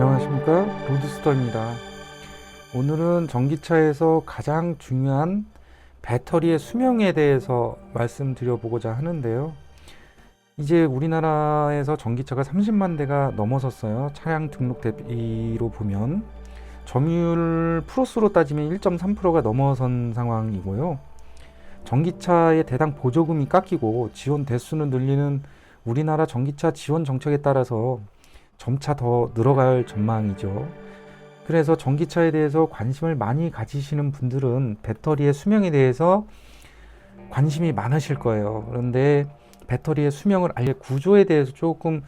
안녕하십니까? 로드스터입니다. 오늘은 전기차에서 가장 중요한 배터리의 수명에 대해서 말씀드려 보고자 하는데요. 이제 우리나라에서 전기차가 30만 대가 넘어섰어요. 차량 등록 대비로 보면. 점유율 플러스로 따지면 1.3%가 넘어선 상황이고요. 전기차의 대당 보조금이 깎이고 지원 대수는 늘리는 우리나라 전기차 지원 정책에 따라서 점차 더 늘어갈 전망이죠. 그래서 전기차에 대해서 관심을 많이 가지시는 분들은 배터리의 수명에 대해서 관심이 많으실 거예요. 그런데 배터리의 수명을 알려 구조에 대해서 조금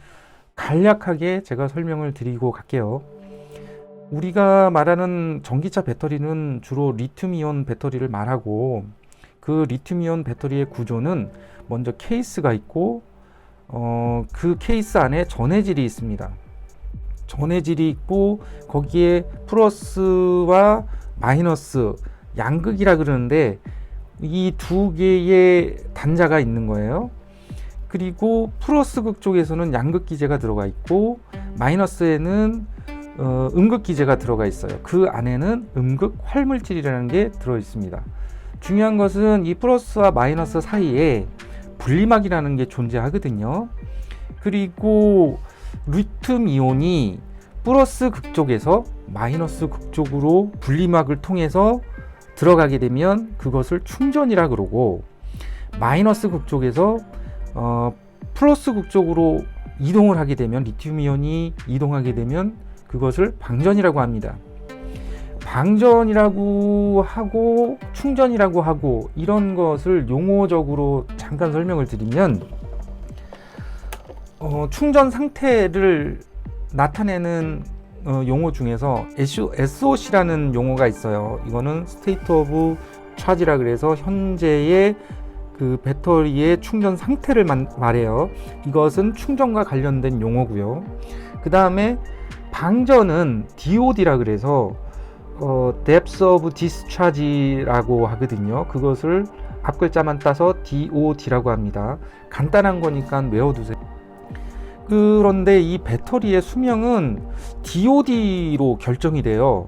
간략하게 제가 설명을 드리고 갈게요. 우리가 말하는 전기차 배터리는 주로 리튬이온 배터리를 말하고 그 리튬이온 배터리의 구조는 먼저 케이스가 있고 어, 그 케이스 안에 전해질이 있습니다. 전해질이 있고 거기에 플러스와 마이너스 양극이라 그러는데 이 두 개의 단자가 있는 거예요. 그리고 플러스 극 쪽에서는 양극 기제가 들어가 있고 마이너스에는 어, 음극 기제가 들어가 있어요. 그 안에는 음극 활물질이라는 게 들어 있습니다. 중요한 것은 이 플러스와 마이너스 사이에 분리막이라는 게 존재하거든요. 그리고 리튬 이온이 플러스 극쪽에서 마이너스 극쪽으로 분리막을 통해서 들어가게 되면 그것을 충전이라 그러고 마이너스 극쪽에서 어, 플러스 극쪽으로 이동을 하게 되면 리튬 이온이 이동하게 되면 그것을 방전이라고 합니다. 방전이라고 하고 충전이라고 하고 이런 것을 용어적으로 잠깐 설명을 드리면 어, 충전 상태를 나타내는 어, 용어 중에서 SOC라는 용어가 있어요. 이거는 스테이트 오브 차지라 그래서 현재의 그 배터리의 충전 상태를 말해요. 이것은 충전과 관련된 용어고요. 그 다음에 방전은 DOD라 그래서 어, depth of discharge라고 하거든요. 그것을 앞 글자만 따서 DOD라고 합니다. 간단한 거니까 외워두세요. 그런데 이 배터리의 수명은 DOD로 결정이 돼요.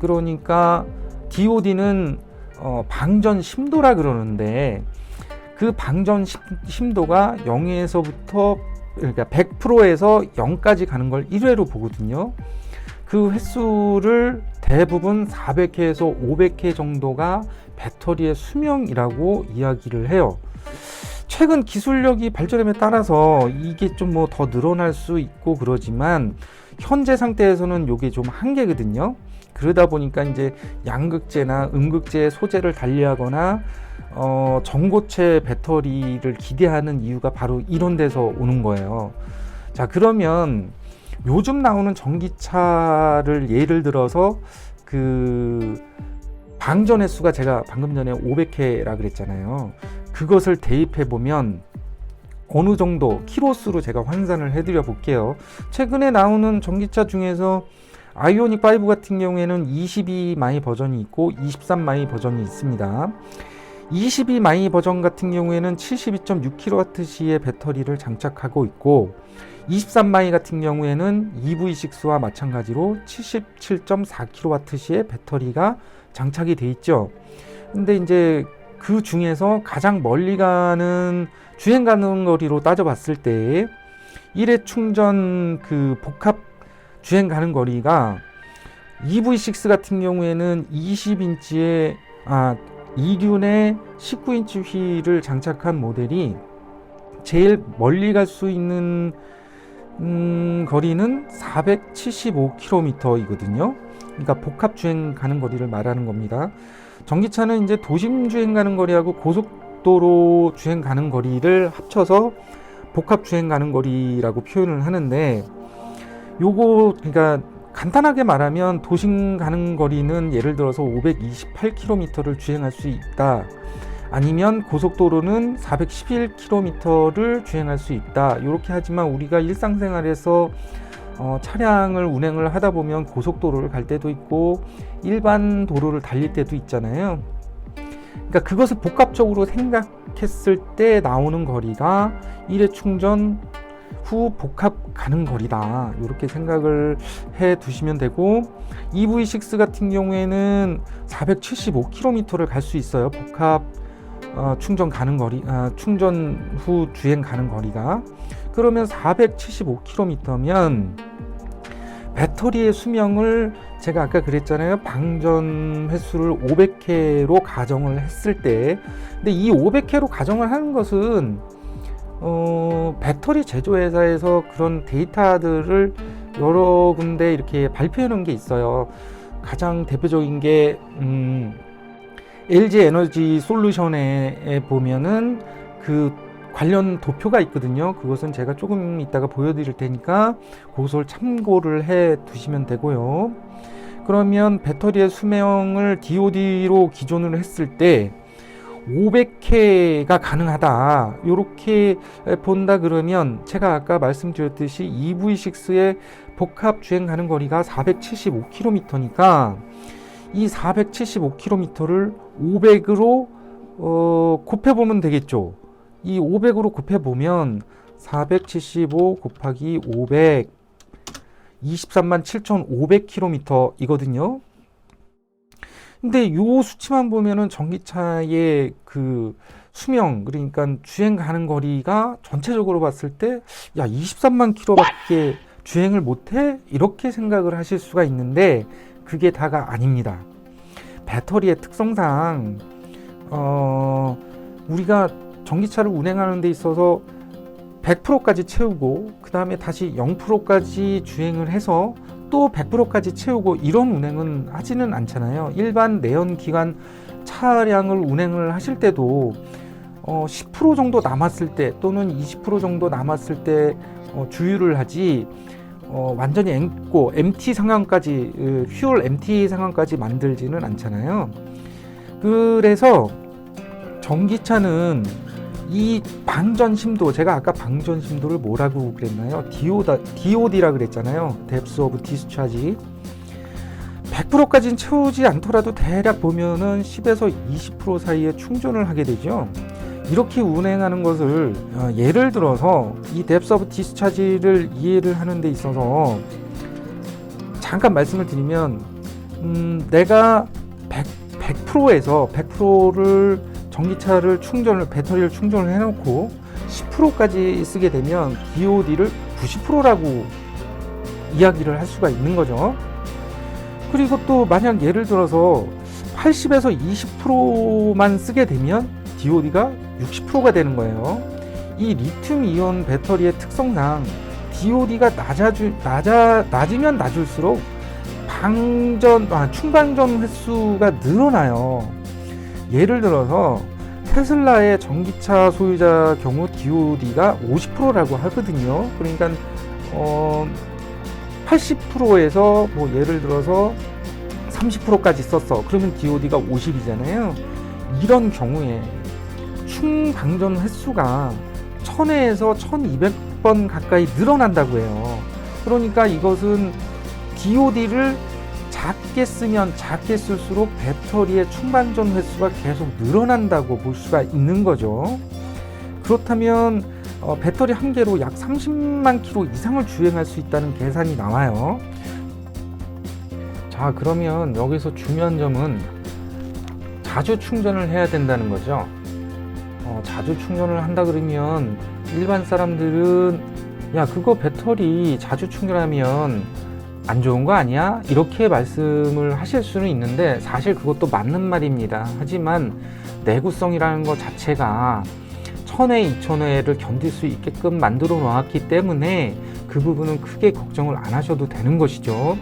그러니까 DOD는 어, 방전 심도라 그러는데 그 방전 심도가 0에서부터 그러니까 100%에서 0까지 가는 걸 1회로 보거든요. 그 횟수를 대부분 400회에서 500회 정도가 배터리의 수명이라고 이야기를 해요. 최근 기술력이 발전함에 따라서 이게 좀 뭐 더 늘어날 수 있고 그러지만 현재 상태에서는 이게 좀 한계거든요. 그러다 보니까 이제 양극재나 음극재 소재를 달리하거나 어, 전고체 배터리를 기대하는 이유가 바로 이런 데서 오는 거예요. 자, 그러면 요즘 나오는 전기차를 예를 들어서 그 방전 횟수가 제가 방금 전에 500회라 그랬잖아요. 그것을 대입해 보면 어느 정도 키로수로 제가 환산을 해드려 볼게요. 최근에 나오는 전기차 중에서 아이오닉 5 같은 경우에는 22 마이 버전이 있고 23 마이 버전이 있습니다. 22 마이 버전 같은 경우에는 72.6kWh의 배터리를 장착하고 있고 23 마이 같은 경우에는 EV6와 마찬가지로 77.4kWh의 배터리가 장착이 돼 있죠. 근데 이제 그 중에서 가장 멀리 가는 주행 가능 거리로 따져봤을 때 1회 충전 그 복합 주행 가는 거리가 EV6 같은 경우에는 20인치의 아 2륜의 19인치 휠을 장착한 모델이 제일 멀리 갈 수 있는 음, 거리는 475km이거든요. 그러니까 복합 주행 가는 거리를 말하는 겁니다. 전기차는 이제 도심 주행 가는 거리하고 고속도로 주행 가는 거리를 합쳐서 복합 주행 가는 거리라고 표현을 하는데 요거 그러니까 간단하게 말하면 도심 가는 거리는 예를 들어서 528km를 주행할 수 있다. 아니면 고속도로는 411km를 주행할 수 있다. 이렇게 하지만 우리가 일상생활에서 어, 차량을 운행을 하다 보면 고속도로를 갈 때도 있고 일반 도로를 달릴 때도 있잖아요. 그러니까 그것을 복합적으로 생각했을 때 나오는 거리가 1회 충전 후 복합 가는 거리다 이렇게 생각을 해 두시면 되고 EV6 같은 경우에는 475km를 갈 수 있어요 복합 어, 충전 가는 거리 아, 충전 후 주행 가는 거리가 그러면 475km면 배터리의 수명을 제가 아까 그랬잖아요 방전 횟수를 500회로 가정을 했을 때 근데 이 500회로 가정을 하는 것은 어, 배터리 제조회사에서 그런 데이터들을 여러 군데 이렇게 발표해 놓은 게 있어요. 가장 대표적인 게 음, LG 에너지 솔루션에 보면은 그 관련 도표가 있거든요. 그것은 제가 조금 이따가 보여드릴 테니까 그것을 참고를 해 두시면 되고요. 그러면 배터리의 수명을 DOD로 기존으로 했을 때 500회가 가능하다. 이렇게 본다 그러면 제가 아까 말씀드렸듯이 EV6의 복합 주행 가는 거리가 475km니까 이 475km를 500으로 어, 곱해보면 되겠죠. 이 500으로 곱해보면 475 곱하기 500 23만 7,500km이거든요. 근데 요 수치만 보면은 전기차의 그 수명 그러니까 주행 가는 거리가 전체적으로 봤을 때 야 23만 킬로밖에 주행을 못해 이렇게 생각을 하실 수가 있는데 그게 다가 아닙니다. 배터리의 특성상 어 우리가 전기차를 운행하는 데 있어서 100%까지 채우고 그 다음에 다시 0%까지 주행을 해서 또 100%까지 채우고 이런 운행은 하지는 않잖아요. 일반 내연기관 차량을 운행을 하실 때도 어, 10% 정도 남았을 때 또는 20% 정도 남았을 때 어, 주유를 하지 어, 완전히 엠고 MT 상황까지 으, 퓨얼 MT 상황까지 만들지는 않잖아요. 그래서 전기차는 이 방전 심도 제가 아까 방전 심도를 뭐라고 그랬나요? DO다, DOD라 그랬잖아요. Depth of Discharge 100%까지는 채우지 않더라도 대략 보면은 10에서 20% 사이에 충전을 하게 되죠. 이렇게 운행하는 것을 어, 예를 들어서 이 Depth of Discharge를 이해를 하는 데 있어서 잠깐 말씀을 드리면 음, 내가 100, 100%에서 100%를 전기차를 충전을 배터리를 충전을 해놓고 10%까지 쓰게 되면 DOD를 90%라고 이야기를 할 수가 있는 거죠. 그리고 또 만약 예를 들어서 80에서 20%만 쓰게 되면 DOD가 60%가 되는 거예요. 이 리튬 이온 배터리의 특성상 DOD가 낮아주, 낮아, 낮으면 낮을수록 방전, 아, 충방전 횟수가 늘어나요. 예를 들어서 테슬라의 전기차 소유자 경우 DOD가 50%라고 하거든요. 그러니까 어 80%에서 뭐 예를 들어서 30%까지 썼어. 그러면 DOD가 50이잖아요. 이런 경우에 충방전 횟수가 1000회에서 1200번 가까이 늘어난다고 해요. 그러니까 이것은 DOD를 작게 쓰면 작게 쓸수록 배터리의 충반전 횟수가 계속 늘어난다고 볼 수가 있는 거죠. 그렇다면 어, 배터리 한 개로 약 30만 킬로 이상을 주행할 수 있다는 계산이 나와요. 자, 그러면 여기서 중요한 점은 자주 충전을 해야 된다는 거죠. 어, 자주 충전을 한다 그러면 일반 사람들은 야, 그거 배터리 자주 충전하면 안 좋은 거 아니야? 이렇게 말씀을 하실 수는 있는데 사실 그것도 맞는 말입니다. 하지만 내구성이라는 것 자체가 천회, 이천회를 견딜 수 있게끔 만들어 놓았기 때문에 그 부분은 크게 걱정을 안 하셔도 되는 것이죠.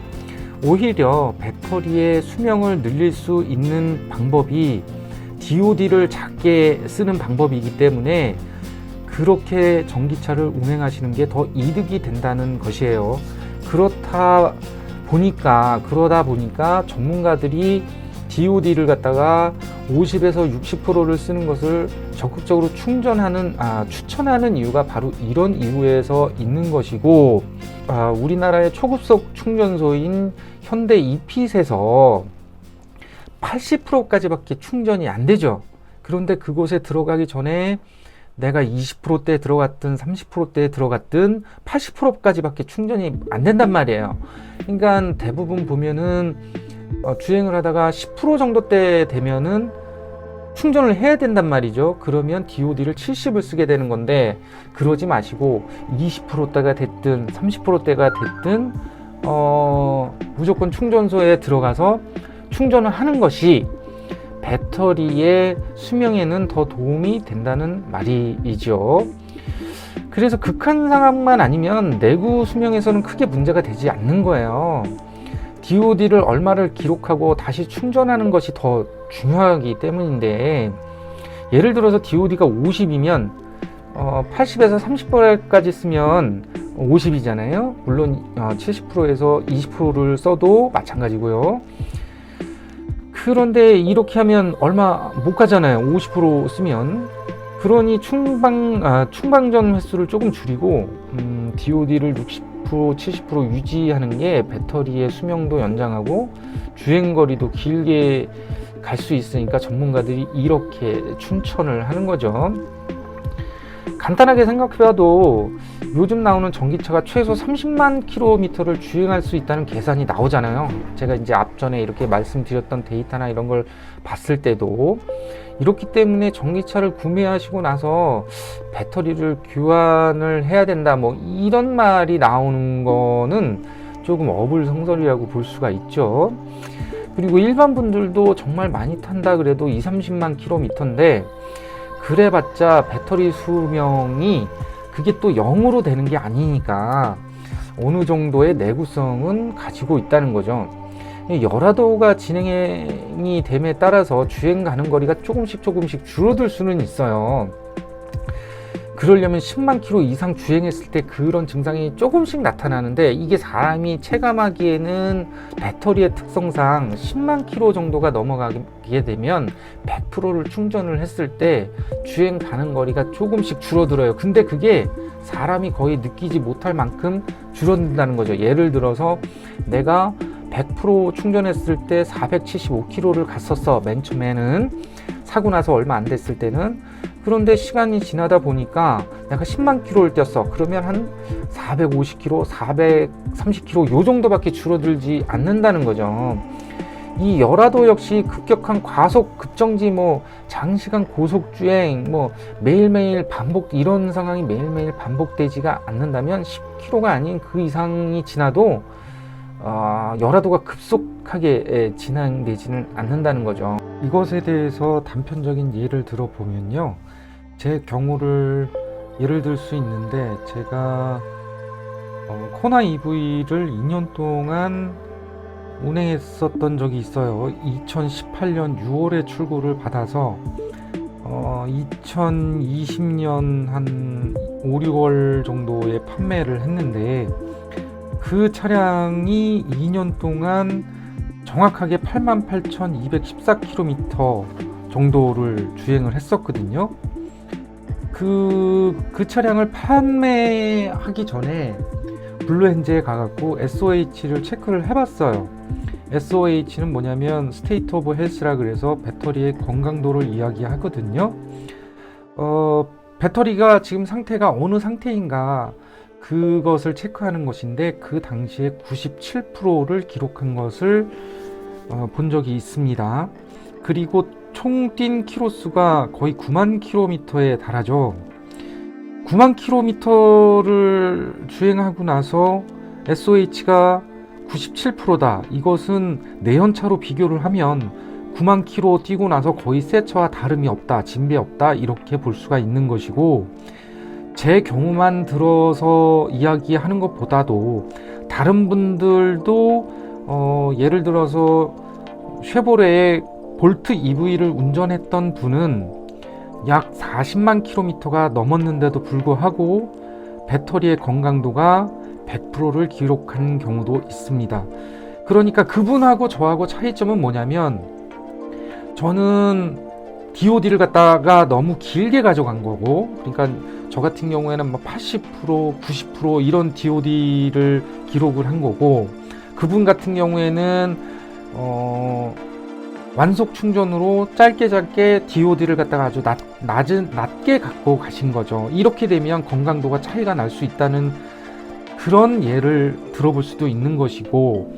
오히려 배터리의 수명을 늘릴 수 있는 방법이 DOD를 작게 쓰는 방법이기 때문에 그렇게 전기차를 운행하시는 게 더 이득이 된다는 것이에요. 그렇다 보니까 그러다 보니까 전문가들이 DOD를 갖다가 50에서 60%를 쓰는 것을 적극적으로 충전하는 아, 추천하는 이유가 바로 이런 이유에서 있는 것이고 아, 우리나라의 초급속 충전소인 현대 이핏에서 80%까지밖에 충전이 안 되죠. 그런데 그곳에 들어가기 전에 내가 20%대 들어갔든 30%대에 들어갔든 80%까지밖에 충전이 안 된단 말이에요. 그러니까 대부분 보면은 어, 주행을 하다가 10% 정도 때 되면은 충전을 해야 된단 말이죠. 그러면 DOD를 70을 쓰게 되는 건데 그러지 마시고 20%대가 됐든 30%대가 됐든 어, 무조건 충전소에 들어가서 충전을 하는 것이 배터리의 수명에는 더 도움이 된다는 말이죠. 그래서 극한 상황만 아니면 내구 수명에서는 크게 문제가 되지 않는 거예요. DOD를 얼마를 기록하고 다시 충전하는 것이 더 중요하기 때문인데 예를 들어서 DOD가 50이면 어, 80에서 30%까지 쓰면 50이잖아요. 물론 어, 70%에서 20%를 써도 마찬가지고요. 그런데 이렇게 하면 얼마 못 가잖아요. 50% 쓰면. 그러니 충방 아, 충방전 횟수를 조금 줄이고 음, DOD를 60% 70% 유지하는 게 배터리의 수명도 연장하고 주행 거리도 길게 갈 수 있으니까 전문가들이 이렇게 추천을 하는 거죠. 간단하게 생각해봐도 요즘 나오는 전기차가 최소 30만 킬로미터를 주행할 수 있다는 계산이 나오잖아요. 제가 이제 앞전에 이렇게 말씀드렸던 데이터나 이런 걸 봤을 때도 이렇기 때문에 전기차를 구매하시고 나서 배터리를 교환을 해야 된다 뭐 이런 말이 나오는 거는 조금 어불성설이라고 볼 수가 있죠. 그리고 일반 분들도 정말 많이 탄다 그래도 2, 30만 킬로미터인데 그래봤자 배터리 수명이 그게 또 0으로 되는 게 아니니까 어느 정도의 내구성은 가지고 있다는 거죠. 열화도가 진행이 됨에 따라서 주행 가는 거리가 조금씩 조금씩 줄어들 수는 있어요. 그러려면 10만 킬로 이상 주행했을 때 그런 증상이 조금씩 나타나는데 이게 사람이 체감하기에는 배터리의 특성상 10만 킬로 정도가 넘어가게 되면 100%를 충전을 했을 때 주행 가는 거리가 조금씩 줄어들어요. 근데 그게 사람이 거의 느끼지 못할 만큼 줄어든다는 거죠. 예를 들어서 내가 100% 충전했을 때 475km를 갔었어. 맨 처음에는 사고 나서 얼마 안 됐을 때는 그런데 시간이 지나다 보니까 내가 10만 킬로를 뛰었어. 그러면 한 450km, 430km 요 정도밖에 줄어들지 않는다는 거죠. 이 열화도 역시 급격한 과속 급정지 뭐 장시간 고속 주행 뭐 매일매일 반복 이런 상황이 매일매일 반복되지가 않는다면 10km가 아닌 그 이상이 지나도 어, 열화도가 급속하게 예, 진행되지는 않는다는 거죠. 이것에 대해서 단편적인 예를 들어보면요. 제 경우를 예를 들 수 있는데 제가 어, 코나 EV를 2년 동안 운행했었던 적이 있어요. 2018년 6월에 출고를 받아서 어, 2020년 한 5, 6월 정도에 판매를 했는데 그 차량이 2년 동안 정확하게 88,214km 정도를 주행을 했었거든요. 그, 그 차량을 판매하기 전에 블루엔즈에 가갖고 SOH를 체크를 해봤어요. SOH는 뭐냐면 스테이트 오브 헬스라 그래서 배터리의 건강도를 이야기하거든요. 어, 배터리가 지금 상태가 어느 상태인가 그것을 체크하는 것인데 그 당시에 97%를 기록한 것을 어, 본 적이 있습니다. 그리고 총 뛴 키로수가 거의 9만 킬로미터에 달하죠. 9만 킬로미터를 주행하고 나서 SOH가 97%다. 이것은 내연차로 비교를 하면 9만 킬로 뛰고 나서 거의 새 차와 다름이 없다. 진배 없다. 이렇게 볼 수가 있는 것이고 제 경우만 들어서 이야기하는 것보다도 다른 분들도 어, 예를 들어서 쉐보레의 볼트 EV를 운전했던 분은 약 40만 킬로미터가 넘었는데도 불구하고 배터리의 건강도가 100%를 기록한 경우도 있습니다. 그러니까 그분하고 저하고 차이점은 뭐냐면 저는 DOD를 갖다가 너무 길게 가져간 거고 그러니까 저 같은 경우에는 뭐 80%, 90% 이런 DOD를 기록을 한 거고 그분 같은 경우에는 어 완속 충전으로 짧게 짧게 DOD를 갖다가 아주 낮, 낮은 낮게 갖고 가신 거죠. 이렇게 되면 건강도가 차이가 날 수 있다는 그런 예를 들어볼 수도 있는 것이고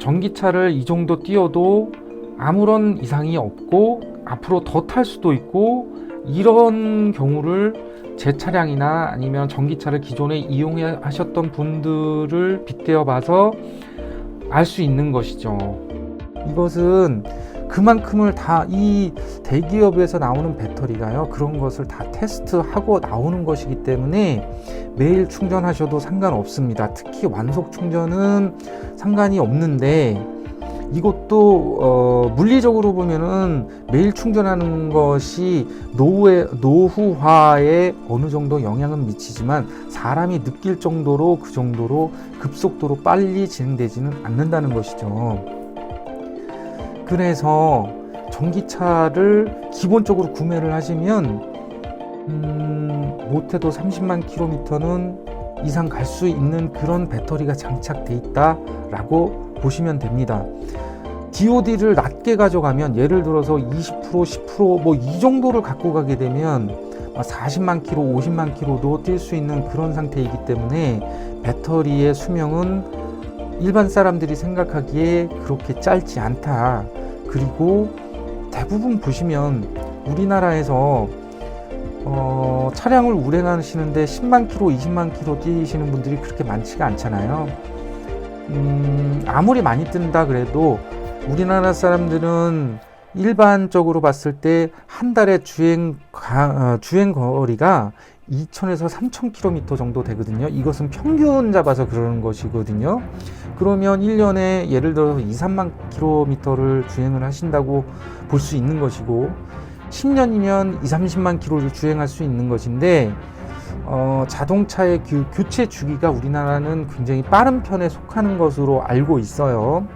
전기차를 이 정도 뛰어도 아무런 이상이 없고 앞으로 더 탈 수도 있고 이런 경우를 제 차량이나 아니면 전기차를 기존에 이용하셨던 분들을 빗대어 봐서 알 수 있는 것이죠. 이것은 그만큼을 다 이 대기업에서 나오는 배터리가요 그런 것을 다 테스트하고 나오는 것이기 때문에 매일 충전하셔도 상관없습니다 특히 완속 충전은 상관이 없는데 이것도 어, 물리적으로 보면은 매일 충전하는 것이 노후에, 노후화에 어느 정도 영향은 미치지만 사람이 느낄 정도로 그 정도로 급속도로 빨리 진행되지는 않는다는 것이죠. 그래서 전기차를 기본적으로 구매를 하시면 음, 못해도 30만 킬로미터는 이상 갈 수 있는 그런 배터리가 장착돼 있다라고 보시면 됩니다. DOD를 낮게 가져가면 예를 들어서 20% 10%뭐 이 정도를 갖고 가게 되면 40만 킬로, 50만 킬로도 뛸 수 있는 그런 상태이기 때문에 배터리의 수명은 일반 사람들이 생각하기에 그렇게 짧지 않다. 그리고 대부분 보시면 우리나라에서 어, 차량을 운행하시는데 10만 킬로, 20만 킬로 뛰시는 분들이 그렇게 많지가 않잖아요. 음, 아무리 많이 뜬다 그래도 우리나라 사람들은 일반적으로 봤을 때 한 달에 주행 가, 어, 주행 거리가 2,000에서 3,000km 정도 되거든요. 이것은 평균 잡아서 그러는 것이거든요. 그러면 1년에 예를 들어서 2, 3만 km를 주행을 하신다고 볼 수 있는 것이고 10년이면 2, 30만 km를 주행할 수 있는 것인데 어, 자동차의 교, 교체 주기가 우리나라는 굉장히 빠른 편에 속하는 것으로 알고 있어요.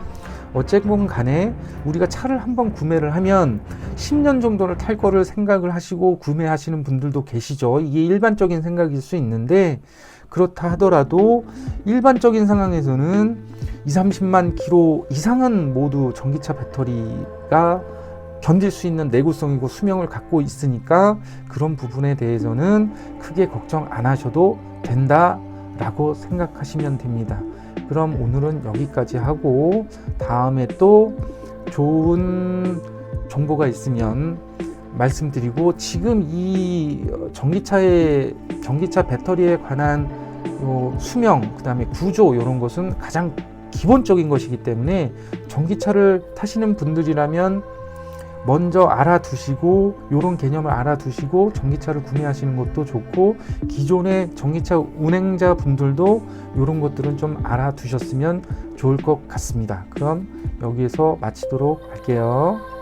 어쨌건 간에 우리가 차를 한번 구매를 하면 10년 정도를 탈 거를 생각을 하시고 구매하시는 분들도 계시죠. 이게 일반적인 생각일 수 있는데 그렇다 하더라도 일반적인 상황에서는 2, 30만 킬로 이상은 모두 전기차 배터리가 견딜 수 있는 내구성이고 수명을 갖고 있으니까 그런 부분에 대해서는 크게 걱정 안 하셔도 된다라고 생각하시면 됩니다. 그럼 오늘은 여기까지 하고 다음에 또 좋은 정보가 있으면 말씀드리고 지금 이 전기차의 전기차 배터리에 관한 요 수명 그다음에 구조 이런 것은 가장 기본적인 것이기 때문에 전기차를 타시는 분들이라면 먼저 알아두시고 이런 개념을 알아두시고 전기차를 구매하시는 것도 좋고 기존의 전기차 운행자 분들도 이런 것들은 좀 알아두셨으면 좋을 것 같습니다. 그럼 여기에서 마치도록 할게요.